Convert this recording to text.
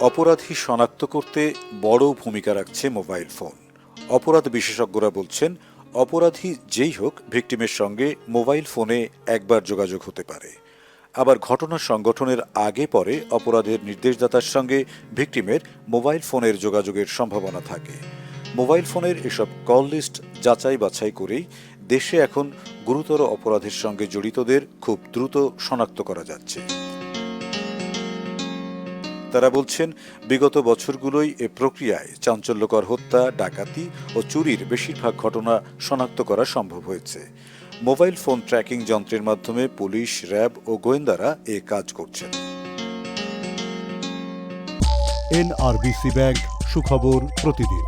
অপরাধী শনাক্ত করতে বড় ভূমিকা রাখছে মোবাইল ফোন। অপরাধ বিশেষজ্ঞরা বলছেন, অপরাধী যেই হোক, ভিকটিমের সঙ্গে মোবাইল ফোনে একবার যোগাযোগ হতে পারে। আবার ঘটনা সংগঠনের আগে পরে অপরাধের নির্দেশদাতার সঙ্গে ভিকটিমের মোবাইল ফোনের যোগাযোগের সম্ভাবনা থাকে। মোবাইল ফোনের এসব কল লিস্ট যাচাই বাছাই করেই দেশে এখন গুরুতর অপরাধের সঙ্গে জড়িতদের খুব দ্রুত শনাক্ত করা যাচ্ছে। তারা বলছেন, বিগত বছরগুলোই এ প্রক্রিয়ায় চাঞ্চল্যকর হত্যা, ডাকাতি ও চুরির বেশিরভাগ ঘটনা শনাক্ত করা সম্ভব হয়েছে। মোবাইল ফোন ট্র্যাকিং যন্ত্রের মাধ্যমে পুলিশ, র্যাব ও গোয়েন্দারা এ কাজ করছেন। এনআরবিসি ব্যাংক, সুখবর প্রতিদিন।